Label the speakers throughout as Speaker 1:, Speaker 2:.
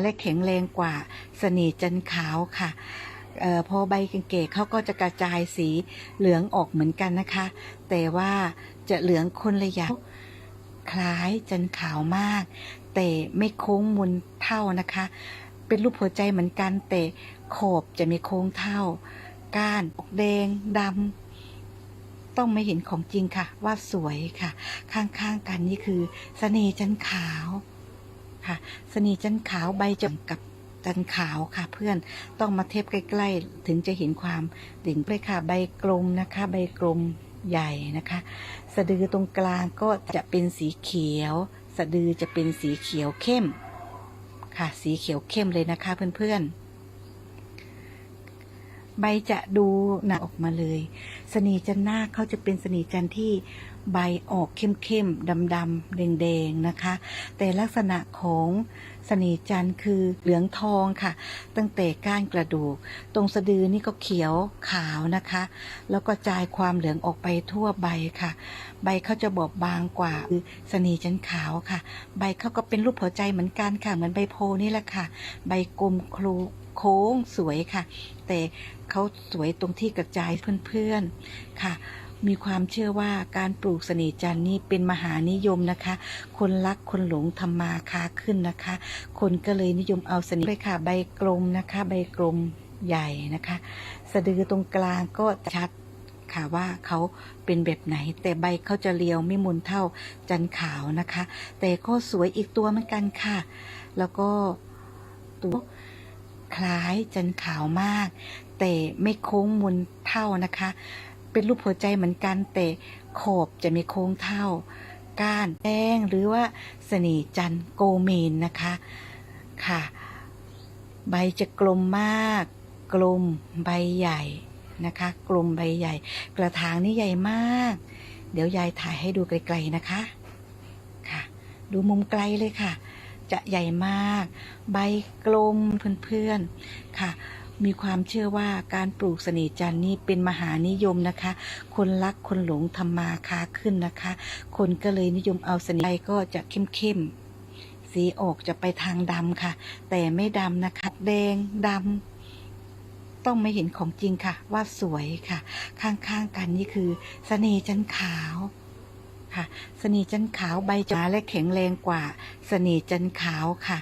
Speaker 1: และแข็งแรงกว่าสนีจันขาวค่ะออพอใบกังเกตเขาก็จะกระจายสีเหลืองออกเหมือนกันนะคะ แต่ว่าจะเหลืองคนละอย่างคล้ายจันขาวมาก แต่ไม่โค้งมุนเท่านะคะ เป็นรูปหัวใจเหมือนกัน แต่ขอบจะมีโค้งเท่า ก้านออกแดงดำต้องไม่เห็นของจริงค่ะ ว่าสวยค่ะ ข้างๆกันนี่คือเสน่ห์จันขาว ค่ะ สน่จันขาวใบจมกับจันขาวค่ะ เพื่อนต้องมาเทปใกล้ ๆ ถึงจะเห็นความดิ่งเลยค่ะใบกลมนะคะ ใบกลมใหญ่นะคะ สะดือตรงกลางก็จะเป็นสีเขียว สะดือจะเป็นสีเขียวเข้ม ค่ะ สีเขียวเข้มเลยนะคะเพื่อนๆ ใบจะดูหนาออกมาเลย สนีจันท์หน้าเขาจะเป็นสนีจันที่ใบออกเข้มๆดำๆแดงๆนะคะ แต่ลักษณะของสนีจันท์คือเหลืองทองค่ะ ตั้งแต่ก้านกระดูก ตรงสะดือนี่ก็เขียวขาวนะคะ แล้วก็จายความเหลืองออกไปทั่วใบค่ะ ใบเขาจะบอบบางกว่าคือสนีจันท์ขาวค่ะ ใบเขาก็เป็นรูปหัวใจเหมือนกันค่ะเหมือนใบโพนี่แหละค่ะ ใบกลมครู โค้งสวยค่ะ แต่เขาสวยตรงที่กระจายเพื่อนๆค่ะ มีความเชื่อว่าการปลูกเสน่จันทร์นี่เป็นมหานิยมนะคะ คนรักคนหลงทำมาค้าขึ้นนะคะ คนก็เลยนิยมเอาเสน่ห์เลยค่ะ ใบกลมนะคะ ใบกลมใหญ่นะคะ สะดือตรงกลางก็ชัดค่ะว่าเขาเป็นแบบไหน แต่ใบเขาจะเรียวไม่มุนเท่าจันขาวนะคะ แต่ก็สวยอีกตัวเหมือนกันค่ะ แล้วก็ตัว คล้ายจันขาวมาก แต่ไม่โค้งมุนเท่านะคะ เป็นรูปหัวใจเหมือนกันแต่ขอบจะไม่โค้งเท่า ก้านแดงหรือว่าสนีจันโกเมนนะคะค่ะ ใบจะกลมมาก กลมใบใหญ่นะคะ กลมใบใหญ่ กระถางนี่ใหญ่มาก เดี๋ยวยายถ่ายให้ดูไกลๆนะคะค่ะ ดูมุมไกลเลยค่ะ จะใหญ่มาก ใบกลมเพื่อนๆค่ะ มีความเชื่อว่าการปลูกเสน่จันนี่เป็นมหานิยมนะคะ คนรักคนหลงทำมาค้าขึ้นนะคะ คนก็เลยนิยมเอาเสน่ห์ใบก็จะเข้มๆสีออกจะไปทางดำค่ะ แต่ไม่ดำนะคะ แดงดำต้องไม่เห็นของจริงค่ะ ว่าสวยค่ะ ข้างๆกันนี่คือเสน่ห์จันขาว ค่ะเสน่จันขาวใบจะหนาและแข็งแรงกว่าเสน่จันขาวค่ะ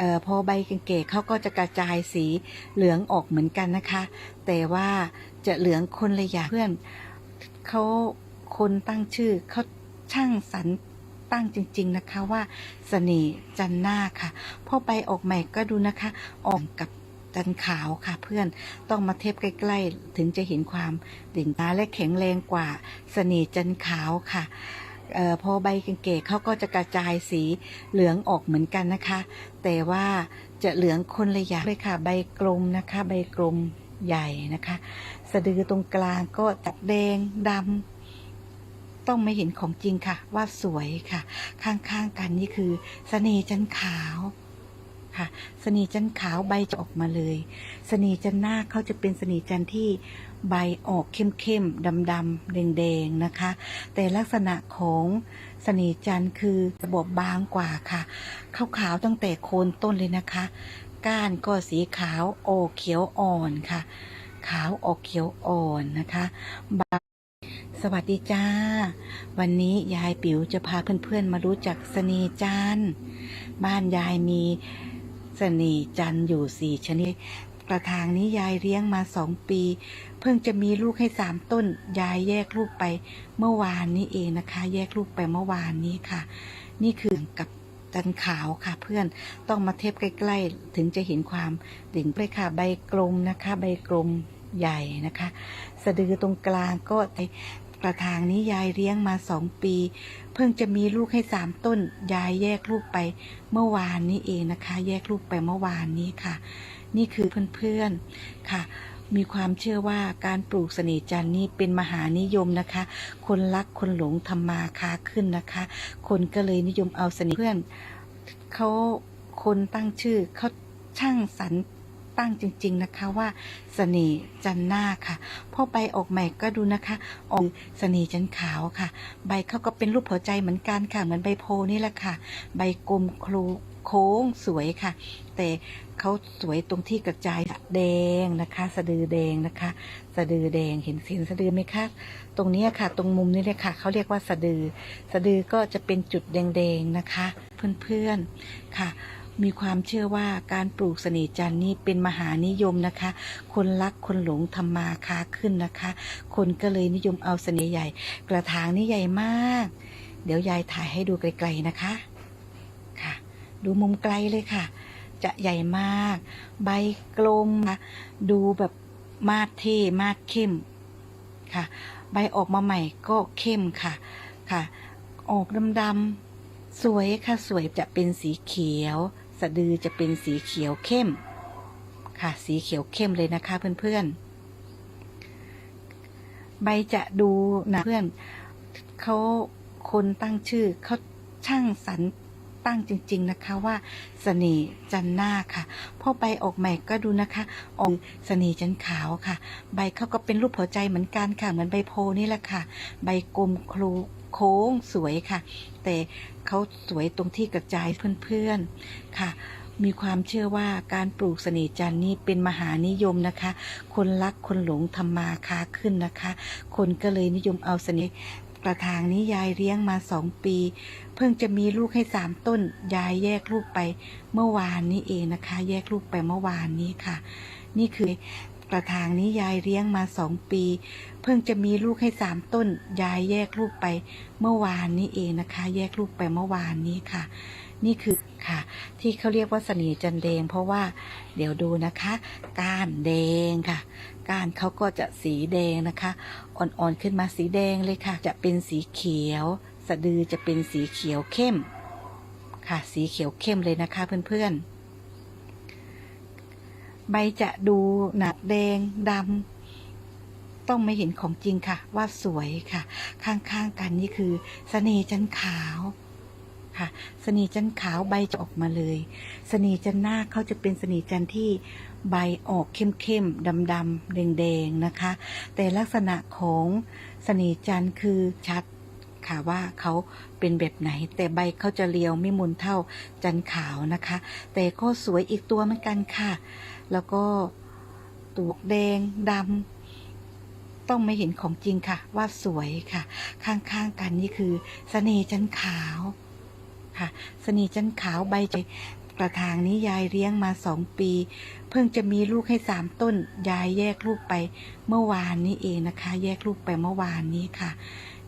Speaker 1: ออพอใบกังเกตเขาก็จะกระจายสีเหลืองออกเหมือนกันนะคะ แต่ว่าจะเหลืองคนละอย่างเพื่อนเขาคนตั้งชื่อเขาช่างสรรตั้งจริง ๆนะคะว่าเสน่จันหน้าค่ะ พอใบออกใหม่ก็ดูนะคะ ออกกับ จันขาวค่ะเพื่อนต้องมาเทียบใกล้ ๆ ถึงจะเห็นความดิ่งตาและแข็งแรงกว่าเสน่ห์จันขาวค่ะเออพอใบกังเกตเขาก็จะกระจายสีเหลืองออกเหมือนกันนะคะ แต่ว่าจะเหลืองคนละอย่างเลยค่ะ ใบกลมนะคะ ใบกลมใหญ่นะคะ สะดือตรงกลางก็จะแดงดำต้องไม่เห็นของจริงค่ะ ว่าสวยค่ะ ข้างๆกันนี่คือเสน่ห์จันขาว ค่ะสนีจันขาวใบจะออกมาเลยสนีจันหน้าเขาจะเป็นสนีจันที่ใบออกเข้มๆดำๆแดงๆนะคะ แต่ลักษณะของสนีจันคือระบบบางกว่าค่ะขาวๆตั้งแต่โคนต้นเลยนะคะ ก้านก็สีขาวออเขียวอ่อนค่ะ ขาวออกเขียวอ่อนนะคะบสวัสดีจ้า วันนี้ยายปิ๋วจะพาเพื่อนๆมารู้จักสนีจันบ้านยายมี สนีจันอยู่สี่ชนิด กระถางนี้ยายเลี้ยงมาสองปี เพิ่งจะมีลูกให้สามต้น ยายแยกลูกไปเมื่อวานนี้เองนะคะ แยกลูกไปเมื่อวานนี้ค่ะ นี่คือกับจันขาวค่ะเพื่อนต้องมาเทียบใกล้ ๆ ถึงจะเห็นความดิ่งเลยค่ะใบกลมนะคะ ใบกลมใหญ่นะคะ สะดือตรงกลางก็ กระถางนี้ยายเลี้ยงมาสองปี เพิ่งจะมีลูกให้สามต้น ยายแยกลูกไปเมื่อวานนี้เองนะคะ แยกลูกไปเมื่อวานนี้ค่ะ นี่คือเพื่อนๆค่ะ มีความเชื่อว่าการปลูกเสน่จันนี่เป็นมหานิยมนะคะ คนรักคนหลงทำมาค้าขึ้นนะคะ คนก็เลยนิยมเอาเสน่ห์เพื่อนเขาคนตั้งชื่อเขาช่างสรร ตั้งจริง ๆนะคะว่าเสน่ห์จันหน้าค่ะ พอใบออกใหม่ก็ดูนะคะออกเสน่ห์จันขาวค่ะ ใบเขาก็เป็นรูปหัวใจเหมือนกันค่ะเหมือนใบโพนี่แหละค่ะ ใบกลมครูโค้งสวยค่ะ แต่เขาสวยตรงที่กระจายแดงนะคะ สะดือแดงนะคะ สะดือแดงเห็นเห็นสะดือไหมคะตรงนี้ค่ะ ตรงมุมนี้เลยค่ะเขาเรียกว่าสะดือ สะดือก็จะเป็นจุดแดงๆนะคะ เพื่อนๆค่ะ มีความเชื่อว่าการปลูกเสน่ห์จันทร์นี่เป็นมหานิยมนะคะ คนรักคนหลงทำมาค้าขึ้นนะคะ คนก็เลยนิยมเอาเสน่ห์ใหญ่ กระถางนี่ใหญ่มาก เดี๋ยวยายถ่ายให้ดูไกลๆนะคะค่ะ ดูมุมไกลเลยค่ะ จะใหญ่มาก ใบกลมนะดูแบบมาดเท่มาดเข้มค่ะ ใบออกมาใหม่ก็เข้มค่ะค่ะ ออกดำๆสวยค่ะสวยจะเป็นสีเขียว สะดือจะเป็นสีเขียวเข้ม ค่ะ สีเขียวเข้มเลยนะคะเพื่อนๆ ใบจะดูนะเพื่อนเขาคนตั้งชื่อเขาช่างสรรตั้งจริง ๆนะคะว่าเสน่ห์จันหน้าค่ะพอใบออกใหม่ก็ดูนะคะออกเสน่ห์จันขาวค่ะ ใบเขาก็เป็นรูปหัวใจเหมือนกันค่ะ เหมือนใบโพนี่แหละค่ะ ใบกลมครู โค้งสวยค่ะ แต่เขาสวยตรงที่กระจายเพื่อนๆค่ะ มีความเชื่อว่าการปลูกเสน่ห์จันนี่เป็นมหานิยมนะคะ คนรักคนหลงทำมาค้าขึ้นนะคะ คนก็เลยนิยมเอาเสน่ห์กระถางนี้ยายเลี้ยงมาสองปี เพิ่งจะมีลูกให้สามต้น ยายแยกลูกไปเมื่อวานนี้เองนะคะ แยกลูกไปเมื่อวานนี้ค่ะ นี่คือ กระถางนี้ยายเลี้ยงมาสองปี เพิ่งจะมีลูกให้สามต้น ยายแยกลูกไปเมื่อวานนี้เองนะคะ แยกลูกไปเมื่อวานนี้ค่ะ นี่คือค่ะ ที่เขาเรียกว่าเสน่ห์จันแดง เพราะว่าเดี๋ยวดูนะคะ ก้านแดงค่ะก้านเขาก็จะสีแดงนะคะ อ่อนๆขึ้นมาสีแดงเลยค่ะ จะเป็นสีเขียว สะดือจะเป็นสีเขียวเข้ม ค่ะ สีเขียวเข้มเลยนะคะเพื่อนๆ ใบจะดูหนักแดงดำต้องไม่เห็นของจริงค่ะ ว่าสวยค่ะ ข้างๆกันนี่คือเสน่ห์จันขาวค่ะสนีจันขาวใบจะออกมาเลยสนีจันหน้าเขาจะเป็นสนีจันที่ใบออกเข้มๆดำๆแดงๆนะคะ แต่ลักษณะของสนีจันคือชัด ค่ะว่าเขาเป็นแบบไหน แต่ใบเขาจะเรียวไม่มุนเท่าจันขาวนะคะ แต่ก็สวยอีกตัวเหมือนกันค่ะ แล้วก็ตัวแดงดำต้องไม่เห็นของจริงค่ะ ว่าสวยค่ะ ข้างๆกันนี่คือเสน่ห์จันขาวค่ะสนีจันขาวใบจกระถางนี้ยายเลี้ยงมาสองปี เพิ่งจะมีลูกให้สามต้น ยายแยกลูกไปเมื่อวานนี้เองนะคะ แยกลูกไปเมื่อวานนี้ค่ะ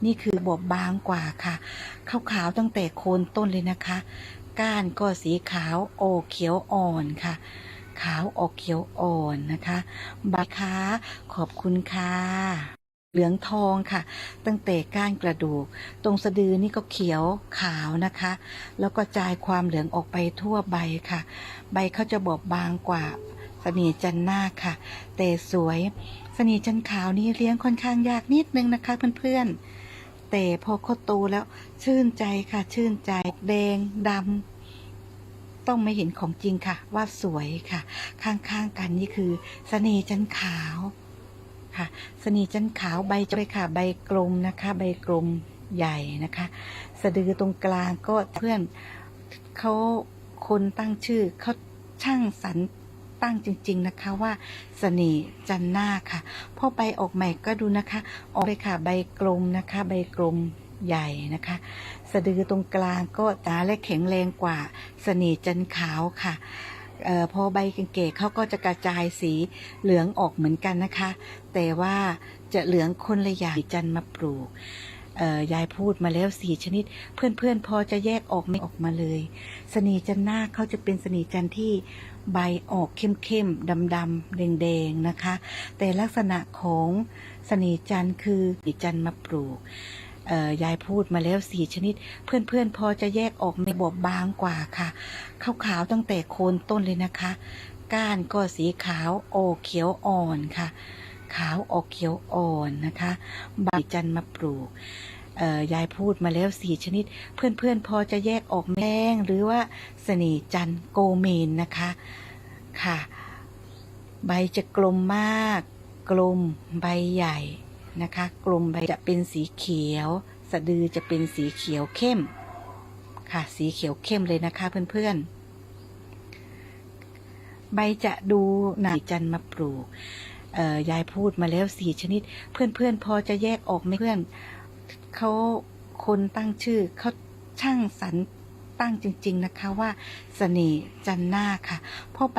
Speaker 1: นี่คือบอบบางกว่าค่ะ ขาวขาวตั้งแต่โคนต้นเลยนะคะ ก้านก็สีขาวโอเขียวอ่อนค่ะ ขาวออกเขียวอ่อนนะคะใบค้าขอบคุณค่ะเหลืองทองค่ะ ตั้งแต่ก้านกระดูก ตรงสะดือนี่ก็เขียวขาวนะคะ แล้วก็จายความเหลืองออกไปทั่วใบค่ะ ใบเขาจะบอบบางกว่าสนีจันหน้าค่ะ แต่สวยสนีจันขาวนี่เลี้ยงค่อนข้างยากนิดนึงนะคะเพื่อนๆ แต่พอเขาโตแล้ว ชื่นใจค่ะ ชื่นใจ แดงดำต้องไม่เห็นของจริงค่ะ ว่าสวยค่ะ ข้างๆกันนี่คือสนีจันขาวค่ะสนีจันขาวใบจะไปค่ะ ใบกลมนะคะ ใบกลมใหญ่นะคะ สะดือตรงกลางก็เพื่อนเขาคนตั้งชื่อเขาช่างสรร ตั้งจริง ๆนะคะว่าเสน่ห์จันหน้าค่ะพอใบออกใหม่ก็ดูนะคะ ออกไปค่ะใบกลมนะคะ ใบกลมใหญ่นะคะ สะดือตรงกลางก็ตาและแข็งแรงกว่าเสน่ห์จันขาวค่ะออพอใบเก๋ๆเขาก็จะกระจายสีเหลืองออกเหมือนกันนะคะ แต่ว่าจะเหลืองคนละอย่างจันมาปลูก ยายพูดมาแล้วสี่ชนิด เพื่อนๆ พอจะแยกออกไม่ออกมาเลย สนีจันนาเขาจะเป็นสนีจันที่ใบออกเข้มๆดำๆแดงๆนะคะ แต่ลักษณะของสนีจันคือจันมาปลูกยายพูดมาแล้วสี่ชนิด เพื่อนๆ พอจะแยกออกในบอบบางกว่าค่ะขาวๆตั้งแต่โคนต้นเลยนะคะ ก้านก็สีขาวโอเขียวอ่อนค่ะ ขาวออกเขียวอ่อนนะคะใบจันมาปลูกยายพูดมาแล้วสี่ชนิด เพื่อนๆพอจะแยกออกแมงหรือว่าสนีจันโกเมนนะคะค่ะ ใบจะกลมมาก กลมใบใหญ่นะคะ กลมใบจะเป็นสีเขียว สะดือจะเป็นสีเขียวเข้ม ค่ะสีเขียวเข้มเลยนะคะเพื่อนๆใบจะดูหนาจันมาปลูก ยายพูดมาแล้วสี่ชนิด เพื่อนๆพอจะแยกออกไหมเพื่อนเขาคนตั้งชื่อเขาช่างสรรตั้งจริง ๆนะคะว่าเสน่ห์จันนาค่ะพอไป